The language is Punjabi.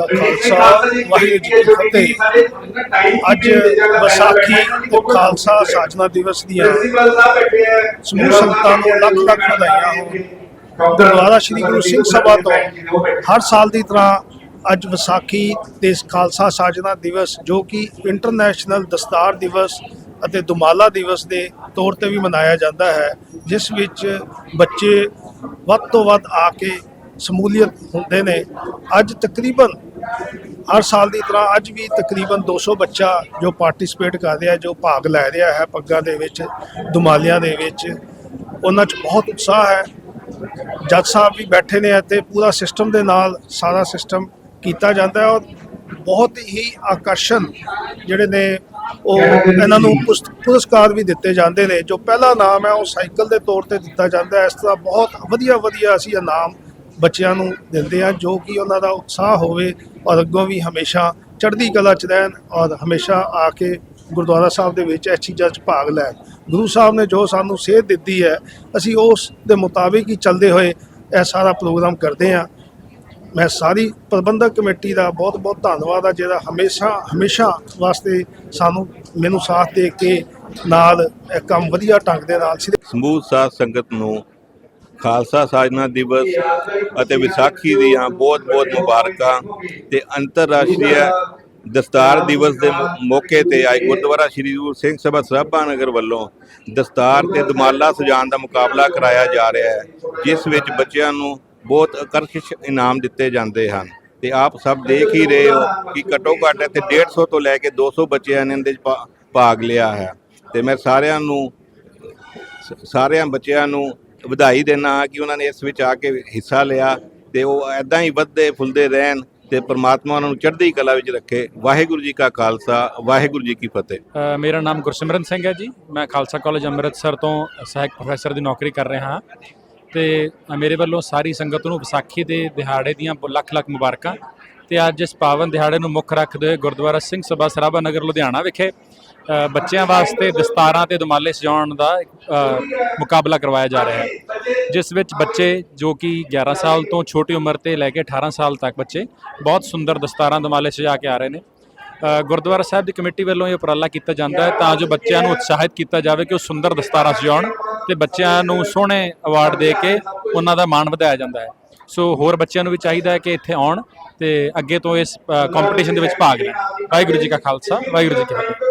ਕਾ ਖਾਲਸਾ ਵਾਹਿਗੁਰੂ ਜੀ ਕੀ ਫਤਿਹ। ਅੱਜ ਵਿਸਾਖੀ ਤੇ ਖਾਲਸਾ ਸਾਜਨਾ ਦਿਵਸ ਦੀਆਂ ਸਮੂਹ ਸੰਗਤਾਂ ਨੂੰ ਲੱਖ ਲੱਖ ਵਧਾਈਆਂ ਹੋਣ। ਗੁਰਦੁਆਰਾ ਸ੍ਰੀ ਗੁਰੂ ਸਿੰਘ ਸਭਾ ਤੋਂ ਹਰ ਸਾਲ ਦੀ ਤਰ੍ਹਾਂ ਅੱਜ ਵਿਸਾਖੀ ਤੇ ਖਾਲਸਾ ਸਾਜਨਾ ਦਿਵਸ ਜੋ ਕਿ ਇੰਟਰਨੈਸ਼ਨਲ ਦਸਤਾਰ ਦਿਵਸ ਅਤੇ ਦੁਮਾਲਾ ਦਿਵਸ ਦੇ ਤੌਰ ਤੇ ਵੀ ਮਨਾਇਆ ਜਾਂਦਾ ਹੈ ਜਿਸ ਵਿੱਚ ਬੱਚੇ ਵੱਧ ਤੋਂ ਵੱਧ ਆ ਕੇ ਸਮੂਲੀਅਤ ਹੁੰਦੇ ਨੇ। ਅੱਜ ਤਕਰੀਬਨ ਹਰ ਸਾਲ ਦੀ ਤਰ੍ਹਾਂ ਅੱਜ ਵੀ ਤਕਰੀਬਨ 200 ਬੱਚਾ ਜੋ ਪਾਰਟਿਸਿਪੇਟ ਕਰ ਰਿਹਾ, ਜੋ ਭਾਗ ਲੈ ਰਿਹਾ ਹੈ ਪੱਗਾਂ ਦੇ ਵਿੱਚ, ਦੁਮਾਲਿਆਂ ਦੇ ਵਿੱਚ, ਉਹਨਾਂ 'ਚ ਬਹੁਤ ਉਤਸ਼ਾਹ ਹੈ। ਜੱਜ ਸਾਹਿਬ ਵੀ ਬੈਠੇ ਨੇ ਅਤੇ ਪੂਰਾ ਸਿਸਟਮ ਦੇ ਨਾਲ ਸਾਰਾ ਸਿਸਟਮ ਕੀਤਾ ਜਾਂਦਾ ਹੈ ਔਰ ਬਹੁਤ ਹੀ ਆਕਰਸ਼ਣ ਜਿਹੜੇ ਨੇ ਉਹ ਇਹਨਾਂ ਨੂੰ ਪੁਰਸ- ਪੁਰਸਕਾਰ ਵੀ ਦਿੱਤੇ ਜਾਂਦੇ ਨੇ, ਜੋ ਪਹਿਲਾ ਨਾਮ ਹੈ ਉਹ ਸਾਈਕਲ ਦੇ ਤੌਰ ਤੇ ਦਿੱਤਾ ਜਾਂਦਾ ਹੈ। ਇਸ ਤਰ੍ਹਾਂ ਬਹੁਤ ਵਧੀਆ ਵਧੀਆ ਅਸੀਂ ਇਨਾਮ ਬੱਚਿਆਂ ਨੂੰ ਦਿੰਦੇ ਆ, ਜੋ ਕਿ ਉਹਨਾਂ ਦਾ ਉਤਸ਼ਾਹ ਹੋਵੇ ਔਰ ਅੱਗੋਂ ਵੀ ਹਮੇਸ਼ਾ ਚੜ੍ਹਦੀ ਕਲਾ ਚ ਰਹਿਣ ਔਰ ਹਮੇਸ਼ਾ ਆ ਕੇ ਗੁਰਦੁਆਰਾ ਸਾਹਿਬ ਦੇ ਵਿੱਚ ਇਸ ਚੀਜ਼ਾਂ 'ਚ ਭਾਗ ਲੈਣ। ਗੁਰੂ ਸਾਹਿਬ ਨੇ ਜੋ ਸਾਨੂੰ ਸੇਧ ਦਿੱਤੀ ਹੈ, ਅਸੀਂ ਉਸ ਦੇ ਮੁਤਾਬਿਕ ਹੀ ਚੱਲਦੇ ਹੋਏ ਇਹ ਸਾਰਾ ਪ੍ਰੋਗਰਾਮ ਕਰਦੇ ਆ ਮੈਂ ਸਾਰੀ ਪ੍ਰਬੰਧਕ ਕਮੇਟੀ ਦਾ ਬਹੁਤ ਬਹੁਤ ਧੰਨਵਾਦ ਆ, ਜਿਹੜਾ ਹਮੇਸ਼ਾ ਹਮੇਸ਼ਾ ਵਾਸਤੇ ਸਾਨੂੰ ਮੈਨੂੰ ਸਾਥ ਦੇ ਕੇ ਨਾਲ ਇਹ ਕੰਮ ਵਧੀਆ ਢੰਗ ਦੇ ਨਾਲ ਸੀ ਸਮੂਹ ਸਾਧ ਸੰਗਤ ਨੂੰ ਖਾਲਸਾ ਸਾਜਨਾ ਦਿਵਸ ਅਤੇ ਵਿਸਾਖੀ ਦੀਆਂ ਬਹੁਤ-ਬਹੁਤ ਮੁਬਾਰਕਾਂ ਤੇ ਅੰਤਰਰਾਸ਼ਟਰੀ ਦਸਤਾਰ ਦਿਵਸ ਦੇ ਮੌਕੇ ਤੇ ਅੱਜ ਗੁਰਦੁਆਰਾ ਸ੍ਰੀ ਗੁਰੂ ਸਿੰਘ ਸਭਾ ਸਰਾਭਾ ਨਗਰ ਵੱਲੋਂ ਦਸਤਾਰ ਤੇ ਦਮਾਲਾ ਸਜਾਉਣ ਦਾ ਮੁਕਾਬਲਾ ਕਰਾਇਆ ਜਾ ਰਿਹਾ ਹੈ, ਜਿਸ ਵਿੱਚ ਬੱਚਿਆਂ ਨੂੰ ਬਹੁਤ ਆਕਰਸ਼ਿਸ਼ ਇਨਾਮ ਦਿੱਤੇ ਜਾਂਦੇ ਹਨ। ਤੇ ਆਪ ਸਭ ਦੇਖ ਹੀ ਰਹੇ ਹੋ ਕਿ ਘੱਟੋ ਘੱਟ ਇੱਥੇ 150 ਤੋਂ ਲੈ ਕੇ 200 ਬੱਚਿਆਂ ਨੇ ਇਹਦੇ 'ਚ ਭਾ- ਭਾਗ ਲਿਆ ਹੈ। ਤੇ ਮੈਂ ਸਾਰਿਆਂ ਨੂੰ ਸਾਰਿਆਂ ਬੱਚਿਆਂ ਨੂੰ ਵਧਾਈ ਦੇਣਾ ਕਿ ਉਹਨਾਂ ਨੇ ਇਸ ਵਿੱਚ ਆ ਕੇ ਹਿੱਸਾ ਲਿਆ ਤੇ ਉਹ ਐਦਾਂ ਹੀ ਵੱਧਦੇ ਫੁੱਲਦੇ ਰਹਿਣ ਤੇ ਪ੍ਰਮਾਤਮਾ ਉਹਨਾਂ ਨੂੰ ਚੜ੍ਹਦੀ ਕਲਾ ਵਿੱਚ ਰੱਖੇ। ਵਾਹਿਗੁਰੂ ਜੀ ਕਾ ਖਾਲਸਾ, ਵਾਹਿਗੁਰੂ ਜੀ ਕੀ ਫਤਿਹ। ਮੇਰਾ ਨਾਮ ਗੁਰਸਿਮਰਨ ਸਿੰਘ ਹੈ ਜੀ। ਮੈਂ ਖਾਲਸਾ ਕਾਲਜ ਅੰਮ੍ਰਿਤਸਰ ਤੋਂ ਸਹਾਇਕ ਪ੍ਰੋਫੈਸਰ ਦੀ ਨੌਕਰੀ ਕਰ ਰਿਹਾ ਹਾਂ। ਤੇ ਮੇਰੇ ਵੱਲੋਂ ਸਾਰੀ ਸੰਗਤ ਨੂੰ ਵਿਸਾਖੀ ਦੇ ਦਿਹਾੜੇ ਦੀਆਂ ਲੱਖ ਲੱਖ ਮੁਬਾਰਕਾਂ। ਤੇ ਅੱਜ ਇਸ ਪਾਵਨ ਦਿਹਾੜੇ ਨੂੰ ਮੁੱਖ ਰੱਖਦੇ ਹੋਏ ਗੁਰਦੁਆਰਾ ਸਿੰਘ ਸਭਾ ਸਰਾਭਾ ਨਗਰ ਲੁਧਿਆਣਾ ਵਿਖੇ ਬੱਚਿਆਂ ਵਾਸਤੇ ਦਸਤਾਰਾਂ ਤੇ ਦੁਮਾਲੇ ਸਜਾਉਣ ਦਾ ਮੁਕਾਬਲਾ ਕਰਵਾਇਆ ਜਾ ਰਿਹਾ ਹੈ, ਜਿਸ ਵਿੱਚ ਬੱਚੇ ਜੋ ਕਿ 11 ਸਾਲ ਤੋਂ ਛੋਟੀ ਉਮਰ ਤੇ ਲੈ ਕੇ 18 ਸਾਲ ਤੱਕ ਬੱਚੇ ਬਹੁਤ ਸੁੰਦਰ ਦਸਤਾਰਾਂ ਦੁਮਾਲੇ ਸਜਾ ਕੇ ਆ ਰਹੇ ਨੇ। ਗੁਰਦੁਆਰਾ ਸਾਹਿਬ ਦੀ ਕਮੇਟੀ ਵੱਲੋਂ ਇਹ ਉਪਰਾਲਾ ਕੀਤਾ ਜਾਂਦਾ ਹੈ ਤਾਂ ਜੋ ਬੱਚਿਆਂ ਨੂੰ ਉਤਸ਼ਾਹਿਤ ਕੀਤਾ ਜਾਵੇ ਕਿ ਉਹ ਸੁੰਦਰ ਦਸਤਾਰਾਂ ਸਜਾਉਣ ਤੇ ਬੱਚਿਆਂ ਨੂੰ ਸੋਹਣੇ ਅਵਾਰਡ ਦੇ ਕੇ ਉਹਨਾਂ ਦਾ ਮਾਣ ਵਧਾਇਆ ਜਾਂਦਾ ਹੈ। ਸੋ ਹੋਰ ਬੱਚਿਆਂ ਨੂੰ ਵੀ ਚਾਹੀਦਾ ਹੈ ਕਿ ਇੱਥੇ ਆਉਣ ਤੇ ਅੱਗੇ ਤੋਂ ਇਸ ਕੰਪੀਟੀਸ਼ਨ ਦੇ ਵਿੱਚ ਭਾਗ ਲੈਣ। ਵਾਹਿਗੁਰੂ ਜੀ ਕਾ ਖਾਲਸਾ, ਵਾਹਿਗੁਰੂ ਜੀ ਕੀ ਫਤਿਹ।